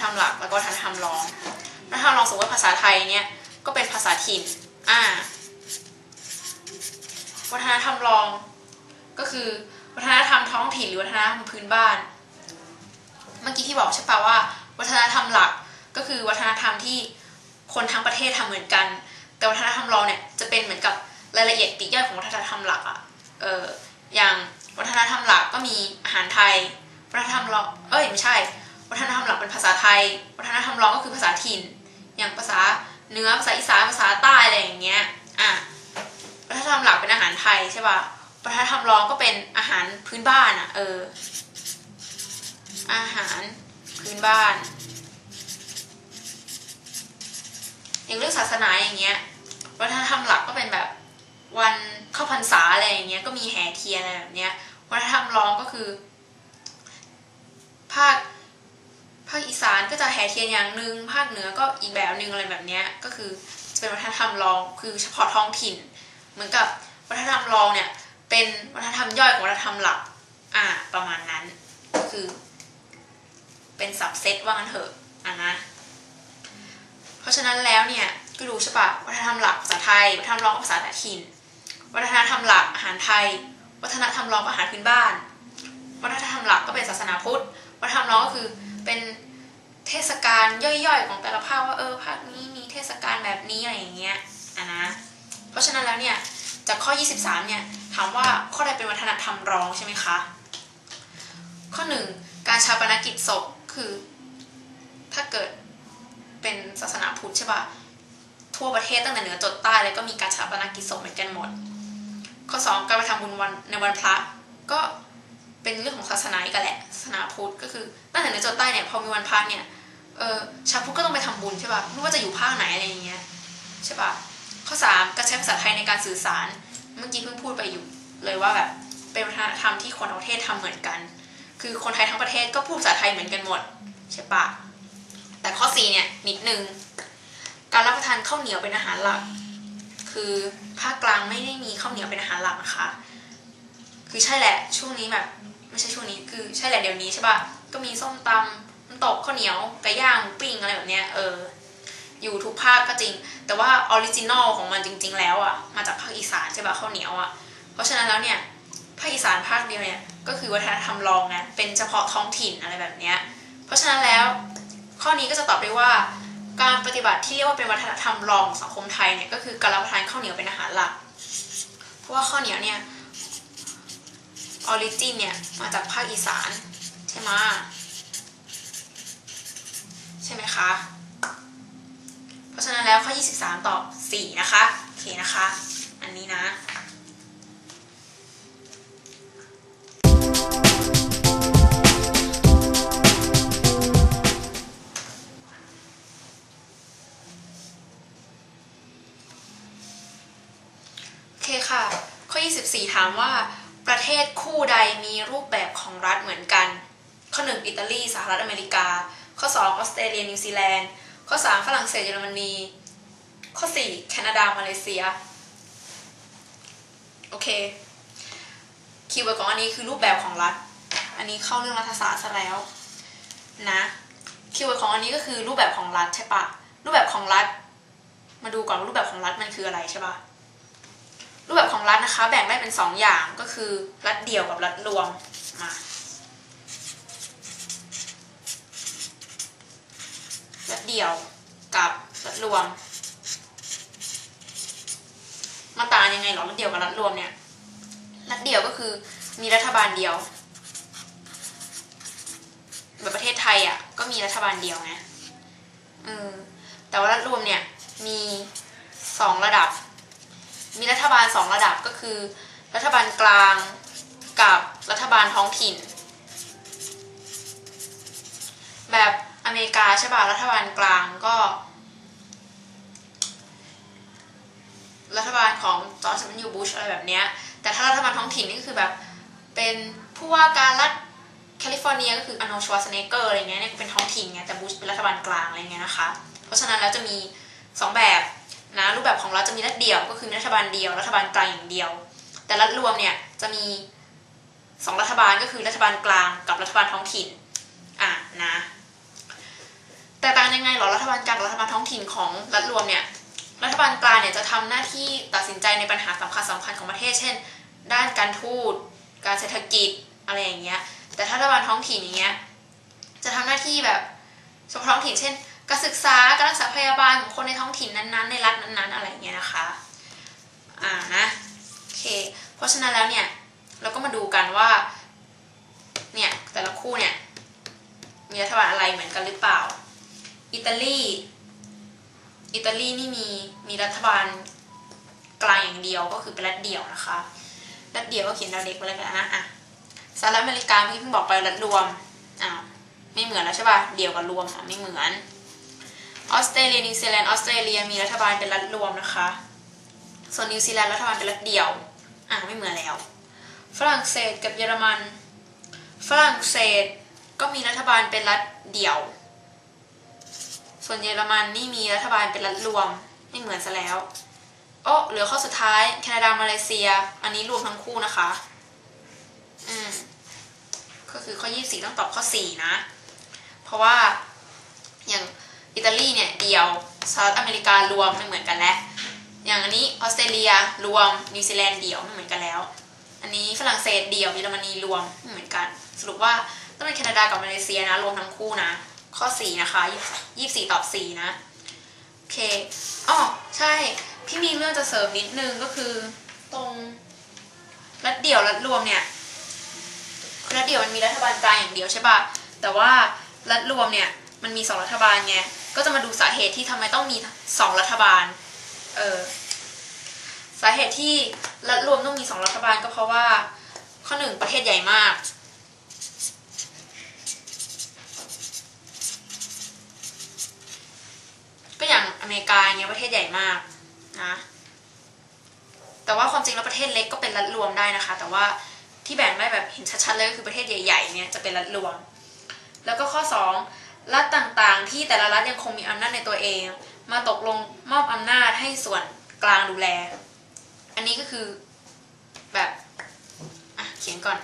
ธรรมหลักแล้วก็วัฒนธรรมรองวัฒนธรรมรองสมมติว่าภาษาไทยเนี่ยก็เป็นภาษาถิ่นอ่าวัฒนธรรมรองก็คือวัฒนธรรมท้องถิ่นหรือวัฒนธรรมพื้นบ้าน เมื่อกี้ที่บอกใช่ปะว่า วัฒนธรรมหลักก็คือวัฒนธรรมที่คนทั้งประเทศทำเหมือนกัน แต่วัฒนธรรมรองเนี่ยจะเป็นเหมือนกับรายละเอียดปีกย่อยของวัฒนธรรมหลักอะเอออย่างวัฒนธรรมหลักก็มีอาหารไทย วัฒนธรรมรองเอ้ยไม่ใช่ วัฒนธรรมหลักเป็นภาษาไทย วัฒนธรรมรองก็คือภาษาถิ่น อย่างภาษาเหนือภาษาอีสานภาษาใต้อะไรอย่างเงี้ยอะวัฒนธรรมหลักเป็นอาหารไทยใช่ป่ะวัฒนธรรมรองก็เป็นอาหารพื้นบ้านอะเอออาหารพื้นบ้านอย่างเรื่องศาสนาอย่างเงี้ยวัฒนธรรมหลักก็เป็นแบบวันเข้าพรรษาอะไรอย่างเงี้ยก็มีแห่เทียนอะไรแบบเนี้ยวัฒนธรรมรองก็คือ ภาค ภาคอีสานก็จะแห่เทียนอย่างหนึ่งภาคเหนือก็อีกแบบหนึ่งอะไรแบบนี้ก็คือจะเป็นวัฒนธรรมรองคือเฉพาะท้องถิ่น เหมือนกับวัฒนธรรมรองเนี่ยเป็นวัฒนธรรมย่อยของวัฒนธรรมหลักอ่าประมาณนั้นก็คือ เป็นสับเซตว่างั้นเถอะอะนะเพราะฉะนั้นแล้วเนี่ยก็รู้ใช่ปะวัฒนธรรมหลักภาษาไทยวัฒนธรรมรองภาษาถิ่น วัฒนธรรมหลักอาหารไทย วัฒนธรรมรองอาหารพื้นบ้าน วัฒนธรรมหลักก็เป็นศาสนาพุทธวัฒนธรรมรองก็คือเป็น เทศกาลย่อยๆ ของแต่ละภาคว่าเออภาคนี้มีเทศกาลแบบนี้อะไรอย่างเงี้ยอะนะ เพราะฉะนั้นแล้วเนี่ยจากข้อ 23 เนี่ยถามว่าข้อใดเป็นวัฒนธรรมรองใช่ไหมคะ ข้อหนึ่งการชาปนกิจศพคือถ้าเกิดเป็นศาสนาพุทธใช่ปะทั่วประเทศตั้งแต่เหนือจดใต้เลยก็มีการชาปนกิจศพเหมือนกันหมด ข้อ 2 การไปทำบุญวันในวันพระก็เป็นเรื่องของศาสนาอีกแหละศาสนาพุทธก็คือตั้งแต่เหนือจดใต้เนี่ยพอมีวันพระเนี่ย เออชาวพุทธก็ต้องไปทำบุญใช่ปะไม่ว่าจะอยู่ภาคไหนอะไรอย่างเงี้ยใช่ปะข้อ3การใช้ภาษาไทยในการสื่อสาร เมื่อกี้เพิ่งพูดไปอยู่ เลยว่าแบบเป็นวัฒนธรรมที่คนทั้งประเทศทำเหมือนกัน คือคนไทยทั้งประเทศก็พูดภาษาไทยเหมือนกันหมดใช่ปะแต่ข้อ4เนี่ยนิดนึงการรับประทานข้าวเหนียวเป็นอาหารหลัก คือภาคกลางไม่ได้มีข้าวเหนียวเป็นอาหารหลักนะคะ คือใช่แหละช่วงนี้แบบ ไม่ใช่ช่วงนี้คือใช่แหละเดี๋ยวนี้ใช่ปะก็มีส้มตำ ตกข้าวเหนียวไก่ย่างปิ้งอะไรแบบเนี้ยเอออยู่ทุกภาคก็จริง แต่ว่าออริจินอลของมันจริง ๆ แล้วอะมาจากภาคอีสานใช่ปะข้าวเหนียวอะเพราะฉะนั้นแล้วเนี่ยภาคอีสานภาคเดียวเนี่ยก็คือวัฒนธรรมรองนะเป็นเฉพาะท้องถิ่นอะไรแบบเนี้ยเพราะฉะนั้นแล้ว ข้อนี้ก็จะตอบได้ว่า การปฏิบัติที่เรียกว่าเป็นวัฒนธรรมรองสังคมไทยเนี่ยก็คือการรับประทานข้าวเหนียวเป็นอาหารหลัก เพราะว่าข้าวเหนียวเนี่ยออริจินเนี่ยมาจากภาคอีสานใช่ไหม ใช่ไหมคะ เพราะฉะนั้นแล้วข้อ 23 ตอบ 4 นะคะ โอเคนะคะ อันนี้นะโอเคค่ะ ข้อ 24 ถามว่าประเทศคู่ใดมีรูปแบบของรัฐเหมือนกัน ข้อ 1 อิตาลี สหรัฐอเมริกา ข้อ 2 ออสเตรเลียนิวซีแลนด์ข้อ 3 ฝรั่งเศสเยอรมนีข้อ 4 แคนาดามาเลเซีย โอเค คีย์เวิร์ดของอันนี้คือรูปแบบของรัฐ อันนี้เข้าเรื่องรัฐศาสตร์ซะแล้วนะ คีย์เวิร์ดของอันนี้ก็คือรูปแบบของรัฐใช่ปะ รูปแบบของรัฐ มาดูก่อนรูปแบบของรัฐมันคืออะไรใช่ปะรูปแบบของรัฐนะคะ แบ่งได้เป็น 2 อย่างก็คือรัฐเดี่ยวกับรัฐรวม มา รัฐ เดี่ยวกับรัฐรวม มาต่างยังไงหรอรัฐเดี่ยวกับรัฐรวมเนี่ยรัฐเดี่ยวก็คือมีรัฐบาลเดียว แบบประเทศไทยอะ ก็มีรัฐบาลเดียวไงเออแต่ว่ารัฐรวมเนี่ยมีสองระดับ มีรัฐบาลสองระดับก็คือ รัฐบาลกลางกับรัฐบาลท้องถิ่น แบบ อเมริกาใช่ป่ะรัฐบาลกลางก็ รัฐบาลของจอร์จมันยูบุชอะไรแบบเนี้ย แต่ถ้ารัฐบาลท้องถิ่นนี่ก็คือแบบ เป็นผู้ว่าการรัฐแคลิฟอร์เนียก็คืออโนชวาสเนเกอร์อะไรเงี้ยเนี่ยเป็นท้องถิ่นไงแต่บุชเป็นรัฐบาลกลางอะไรเงี้ยนะคะ เพราะฉะนั้นแล้วจะมีสองแบบนะรูปแบบของรัฐจะมีรัฐเดียวก็คือรัฐบาลเดียวรัฐบาลกลางอย่างเดียว แต่รัฐรวมเนี่ยจะมีสองรัฐบาลก็คือรัฐบาลกลางกับรัฐบาลท้องถิ่นอะนะ ยังไงเหรอรัฐบาลกลางรัฐบาลท้องถิ่นของรัฐรวมเนี่ยรัฐบาลกลางเนี่ยจะทำหน้าที่ตัดสินใจในปัญหาสำคัญสำคัญของประเทศ เช่น ด้านการทูต การเศรษฐกิจอะไรอย่างเงี้ยแต่ถ้ารัฐบาลท้องถิ่นอย่างเงี้ยจะทำหน้าที่แบบเฉพาะท้องถิ่นเช่น การศึกษาการรักษาพยาบาลของคนในท้องถิ่นนั้นๆ ในรัฐนั้นๆ อะไรอย่างเงี้ยนะคะอ่านะโอเคเพราะฉะนั้นแล้วเนี่ยเราก็มาดูกันว่าเนี่ยแต่ละคู่เนี่ยมีรัฐบาลอะไรเหมือนกันหรือเปล่า อิตาลี อิตาลีนี่มีมีรัฐบาลกลางอย่างเดียวก็คือเป็นรัฐเดี่ยวนะคะรัฐเดี่ยวก็เขียนดาวเด็กไปเลยกันนะอะสหรัฐอเมริกาเมื่อกี้เพิ่งบอกไปรัฐรวมอ้าวไม่เหมือนแล้วใช่ป่ะเดี่ยวกับรวมอะไม่เหมือนออสเตรเลียนิวซีแลนด์ออสเตรเลียมีรัฐบาลเป็นรัฐรวมนะคะ ส่วนนิวซีแลนด์รัฐบาลเป็นรัฐเดี่ยวอะไม่เหมือนแล้ว ฝรั่งเศสกับเยอรมัน ฝรั่งเศสก็มีรัฐบาลเป็นรัฐเดี่ยว ส่วนเยอรมันนี่มีรัฐบาลเป็นรัฐรวมไม่เหมือนซะแล้วโอ้เหลือข้อสุดท้าย แคนาดามาเลเซีย อันนี้รวมทั้งคู่นะคะ อืม ก็คือข้อ 24 ต้องตอบข้อ 4 นะ เพราะว่าอย่างอิตาลีเนี่ยเดียวสหรัฐอเมริการวมไม่เหมือนกันแล้ว อย่างอันนี้ออสเตรเลียรวมนิวซีแลนด์เดี่ยวไม่เหมือนกันแล้ว อันนี้ฝรั่งเศสเดี่ยวเยอรมนีรวมไม่เหมือนกัน สรุปว่าต้องเป็นแคนาดากับมาเลเซียนะรวมทั้งคู่นะ ข้อ 4 นะคะยี่สี่ตอบ 4 นะ โอเคอ๋อใช่ พี่มีเรื่องจะเสริมนิดนึงก็คือตรงรัฐเดี่ยวรัฐรวมเนี่ยรัฐเดี่ยวมันมีรัฐบาลกลางอย่างเดียวใช่ป่ะ แต่ว่ารัฐรวมเนี่ยมันมีสองรัฐบาลไง ก็จะมาดูสาเหตุที่ทำไมต้องมีสองรัฐบาล เออสาเหตุที่รัฐรวมต้องมีสองรัฐบาลก็เพราะว่า ข้อหนึ่งประเทศใหญ่มาก ก็อย่างอเมริกาอย่างเงี้ยประเทศใหญ่มากนะแต่ว่าความจริงแล้วประเทศเล็กก็เป็นรัฐรวมได้นะคะ แต่ว่าที่แบ่งได้แบบเห็นชัดๆเลยก็คือประเทศใหญ่ๆเนี่ยจะเป็นรัฐรวม แล้วก็ข้อ 2 รัฐต่างๆ ที่แต่ละรัฐยังคงมีอำนาจในตัวเอง มาตกลงมอบอำนาจให้ส่วนกลางดูแล อันนี้ก็คือแบบอะเขียนก่อน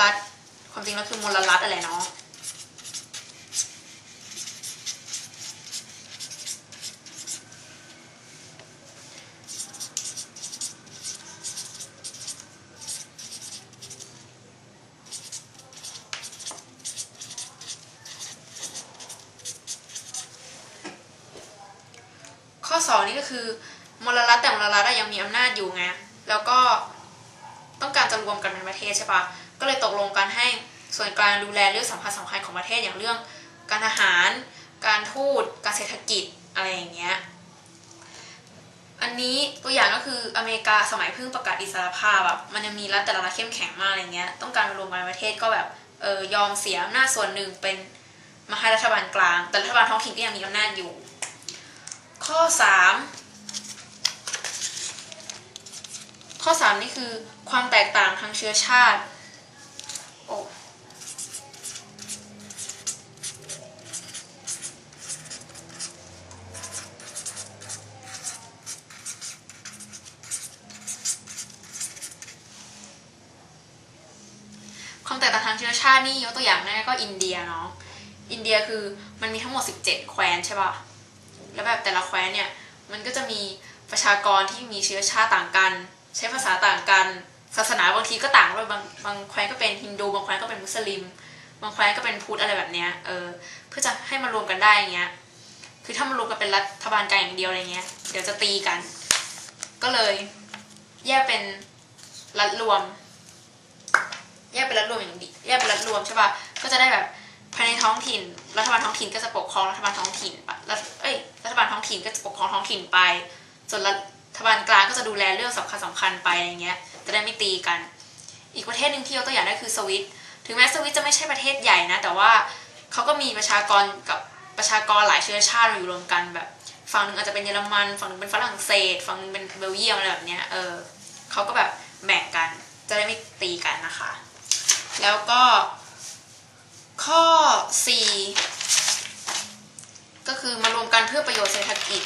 รัฐความจริงแล้วคือมลรัฐอะไรเนาะ สองนี่ก็คือมลรัฐแต่มลรัฐยังมีอำนาจอยู่ไงแล้วก็ต้องการจะรวมกันเป็นประเทศใช่ปะก็เลยตกลงกันให้ส่วนกลางดูแลเรื่องสำคัญสำคัญของประเทศอย่างเรื่อง การทหาร การทูตการเศรษฐกิจอะไรอย่างเงี้ยอันนี้ตัวอย่างก็คืออเมริกาสมัยเพิ่งประกาศอิสรภาพแบบมันยังมีรัฐแต่ละรัฐเข้มแข็งมากอะไรเงี้ยต้องการรวมกันเป็นประเทศก็แบบเออยอมเสียอำนาจส่วนหนึ่งเป็นมาให้รัฐบาลกลาง แต่รัฐบาลท้องถิ่นก็ยังมีอำนาจอยู่ ข้อ 3 ข้อ 3 นี่คือความแตกต่างทางเชื้อชาติโอ้ความแตกต่างทางเชื้อชาตินี่ยกตัวอย่างง่ายก็อินเดียเนาะ อินเดียคือมันมีทั้งหมด 17 แคว้นใช่ป่ะ แล้วแบบแต่ละแคว้นเนี่ยมันก็จะมีประชากรที่มีเชื้อชาติต่างกัน ใช้ภาษาต่างกัน ศาสนาบางทีก็ต่างด้วยบางบางแคว้นก็เป็นฮินดูบางแคว้นก็เป็นมุสลิม บางแคว้นก็เป็นพุทธอะไรแบบเนี้ยเออเพื่อจะให้มารวมกันได้อย่างเงี้ยคือถ้ามารวมกันเป็นรัฐบาลกลางอย่างเดียวอะไรเงี้ยเดี๋ยวจะตีกัน ก็เลยแยกเป็นรัฐรวม แยกเป็นรัฐรวมอย่างดีแยกเป็นรัฐรวมใช่ป่ะก็จะได้แบบภายในท้องถิ่น รัฐบาลท้องถิ่นก็จะปกครองรัฐบาลท้องถิ่นไปรัฐเอ้ย ฐบาลท้องถิ่นก็จะปกครองท้องถิ่นไป ส่วนรัฐบาลกลางก็จะดูแลเรื่องสำคัญสำคัญไปอะไรเงี้ย จะได้ไม่ตีกัน อีกประเทศหนึ่งที่ยกตัวอย่างได้คือสวิต ถึงแม้สวิตจะไม่ใช่ประเทศใหญ่นะ แต่ว่าเขาก็มีประชากรกับประชากรหลายเชื้อชาติอยู่รวมกันแบบ ฝั่งหนึ่งอาจจะเป็นเยอรมัน ฝั่งหนึ่งเป็นฝรั่งเศส ฝั่งนึงเป็นเบลเยียมอะไรแบบเนี้ย เออเขาก็แบบแบ่งกัน จะได้ไม่ตีกันนะคะ แล้วก็ข้อ 4 ก็คือมารวมกันเพื่อประโยชน์เศรษฐกิจ